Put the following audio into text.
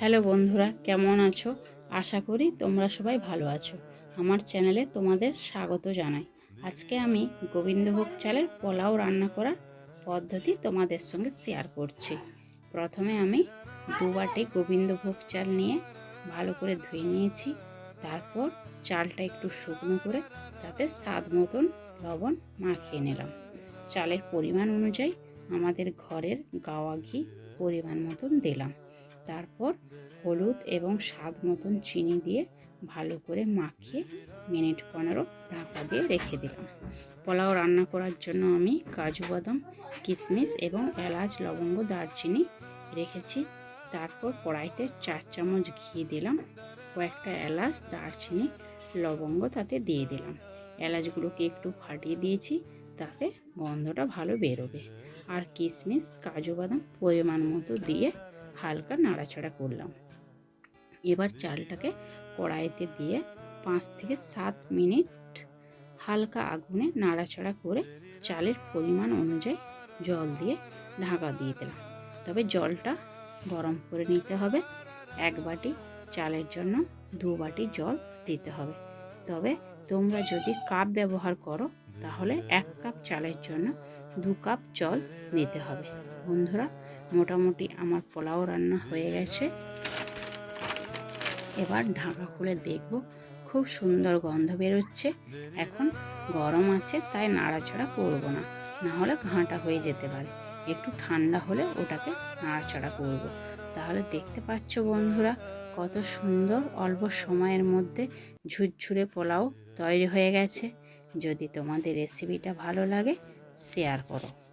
Hello বন্ধুরা, কেমন আছো? আশা করি তোমরা সবাই ভালো আছো। আমার চ্যানেলে তোমাদের স্বাগত জানাই। আজকে আমি গোবিন্দভোগ চালের পোলাও রান্না করার পদ্ধতি তোমাদের সঙ্গে শেয়ার করছি। প্রথমে আমি দু বাটি গোবিন্দভোগ চাল নিয়ে ভালো করে ধুয়ে নিয়েছি। তারপর চালটা একটু শুকনো করে তাতে স্বাদ মতন লবণ মাখিয়ে নিলাম। চালের পরিমাণ অনুযায়ী আমাদের ঘরের গাওয়া ঘি পরিমাণ মতন দিলাম। তারপর হলুদ এবং স্বাদ মতন চিনি দিয়ে ভালো করে মাখিয়ে মিনিট পনেরো ঢাকা দিয়ে রেখে দিলাম। পোলাও রান্না করার জন্য আমি কাজু বাদাম কিশমিশ এবং এলাচ, লবঙ্গ, দারচিনি রেখেছি। তারপর কড়াইতে চার চামচ ঘি দিলাম, কয়েকটা এলাচ, দারচিনি, লবঙ্গ তাতে দিয়ে দিলাম। এলাচগুলোকে একটু ফাটিয়ে দিয়েছি, তাতে গন্ধটা ভালো বেরোবে। আর কিশমিশ কাজু বাদাম পরিমাণ মতো দিয়ে হালকা নাড়াচাড়া করলাম। এবার চালটাকে কড়াইতে দিয়ে পাঁচ থেকে সাত মিনিট হালকা আগুনে নাড়াচাড়া করে চালের পরিমাণ অনুযায়ী জল দিয়ে ঢাকা দিয়ে দিলাম। তবে জলটা গরম করে নিতে হবে। এক বাটি চালের জন্য দু বাটি জল দিতে হবে। তবে তোমরা যদি কাপ ব্যবহার করো, তাহলে এক কাপ চালের জন্য দু কাপ জল নিতে হবে। বন্ধুরা মোটামুটি আমার পোলাও রান্না হয়ে গেছে। এবার ঢাকা খুলে দেখব, খুব সুন্দর গন্ধ বেরোচ্ছে। এখন গরম আছে, তাই নাড়াচাড়া করব না। না হলে ঘাঁটা হয়ে যেতে পারে। একটু ঠান্ডা হলে ওটাকে নাড়াচাড়া করব। তাহলে দেখতে পাচ্ছ বন্ধুরা, কত সুন্দর অল্প সময়ের মধ্যে ঝুরঝুরে পোলাও তৈরি হয়ে গেছে। যদি তোমাদের রেসিপিটা ভালো লাগে শেয়ার করো।